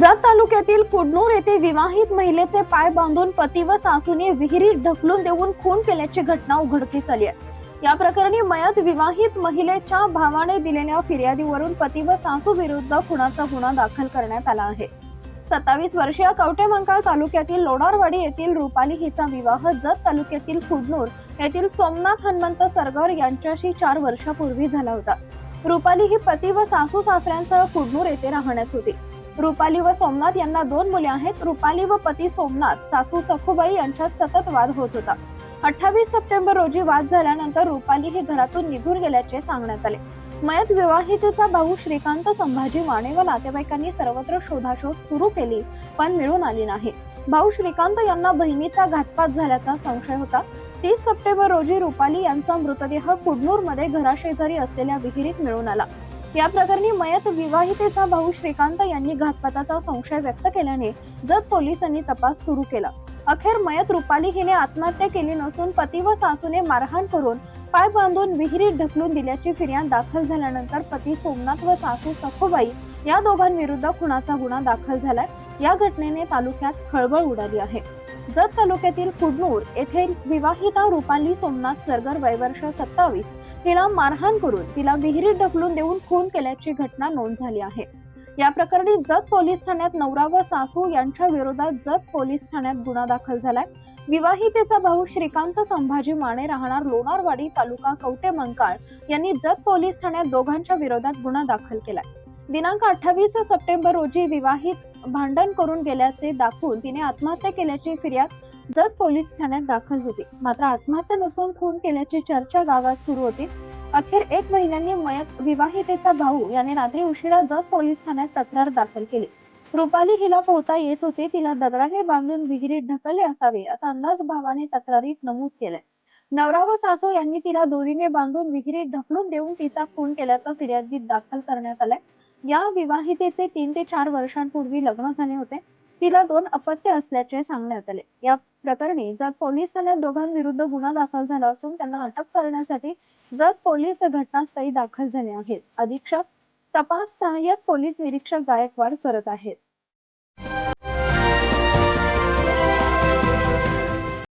जत तालुक्यातील कुडनूर येथे विवाहित महिलेचे पाय बांधून पती व सासूने विहिरीत ढकलून देऊन खून केल्याची घटना उघडकीस आली आहे. या प्रकरणी मयत विवाहित महिलेच्या भावाने दिलेल्या फिर्यादीवरून पती व सासू विरुद्ध खुनाचा गुन्हा दाखल करण्यात आला आहे. सत्तावीस वर्षीय कवटेमंकाळ तालुक्यातील लोणारवाडी येथील रुपाली हिचा विवाह जत तालुक्यातील कुडनूर येथील सोमनाथ हनुमंत सरगर यांच्याशी चार वर्षापूर्वी झाला होता. रुपाली ही पती व सासू सासऱ्यांसह कुडनूर येथे राहण्यास होती. रुपाली व सोमनाथ यांना दोन मुले आहेत. रुपाली व पती सोमनाथ सासू सखुबाई यांच्यात सतत वाद होत होता. अठ्ठावीस सप्टेंबर रोजी वाद झाल्यानंतर रुपाली ही घरातून निघून गेल्याचे सांगण्यात आले. मयत विवाहितेचा भाऊ श्रीकांत संभाजी माने व नातेवाईकांनी सर्वत्र शोधाशोध सुरू केली पण मिळून आली नाही. भाऊ श्रीकांत यांना बहिणीचा घातपात झाल्याचा संशय होता. तीस सप्टेंबर रोजी रुपाली यांचा मृतदेह कुडनूरमध्ये घराशेजारी असलेल्या विहिरीत मिळून आला. या प्रकरणी मयत विवाहितेचा भाऊ श्रीकांत यांनी घातपाताचा संशय व्यक्त केल्याने जत पोलिसांनी तपास सुरू केला. अखेर मयत रुपाली हिने आत्महत्या केली नसून पती व सासूने मारहाण करून पाय बांधून विहिरीत ढकलून दिल्याची फिर्याद दाखल झाल्यानंतर पती सोमनाथ व सासू सखोबाई या दोघांविरुद्ध खुनाचा गुन्हा दाखल झालाय. या घटनेने तालुक्यात खळबळ उडाली आहे. जत तालुक्यातील कुडनूर येथे विवाहिता रुपाली सोमनाथ सरगर वयवर्ष सत्तावीस तिला मारहाण करून तिला विहिरीत ढकलून देऊन खून केल्याची घटना नोंद झाली आहे. या प्रकरणी जत पोलीस ठाण्यात नवरा व सासू यांच्या विरोधात जत पोलीस ठाण्यात गुन्हा दाखल झालाय. विवाहितेचा भाऊ श्रीकांत संभाजी माने राहणार लोणारवाडी तालुका कवटे मंकाळ यांनी जत पोलीस ठाण्यात दोघांच्या विरोधात गुन्हा दाखल केलाय. दिनांक अठ्ठावीस सप्टेंबर रोजी विवाहित भांडण करून गेल्याचे दाखवून तिने आत्महत्या केल्याची फिर्याद जत पोलीस ठाण्यात दाखल होती. मात्र आत्महत्या नसून खून केल्याची चर्चा गावात सुरू होती. अखेर एक महिन्यांनी मयत विवाहितेचा भाऊ याने रात्री उशिरा जत पोलीस ठाण्यात तक्रार दाखल केली. रुपाली हिला पोहता येत होते. तिला दगडाने बांधून विहिरीत ढकलले असावे असा अंदाज भावाने तक्रारीत नमूद केलाय. नवरा व सासू यांनी तिला दोरीने बांधून विहिरीत ढकलून देऊन तिचा खून केल्याचा फिर्यादीत दाखल करण्यात आलाय. या विवाहितेचे तीन ते चार वर्षांपूर्वी लग्न झाले होते. तिला दोन अपत्य असल्याचे सांगण्यात आले. या प्रकरणी जत पोलीस ठाण्यात दोघांविरुद्ध गुन्हा दाखल झाला असून त्यांना अटक करण्यासाठी जत पोलीस घटनास्थळी दाखल झाले आहेत. अधीक्षक तपास सहाय्यक पोलीस निरीक्षक गायकवाड करत आहेत.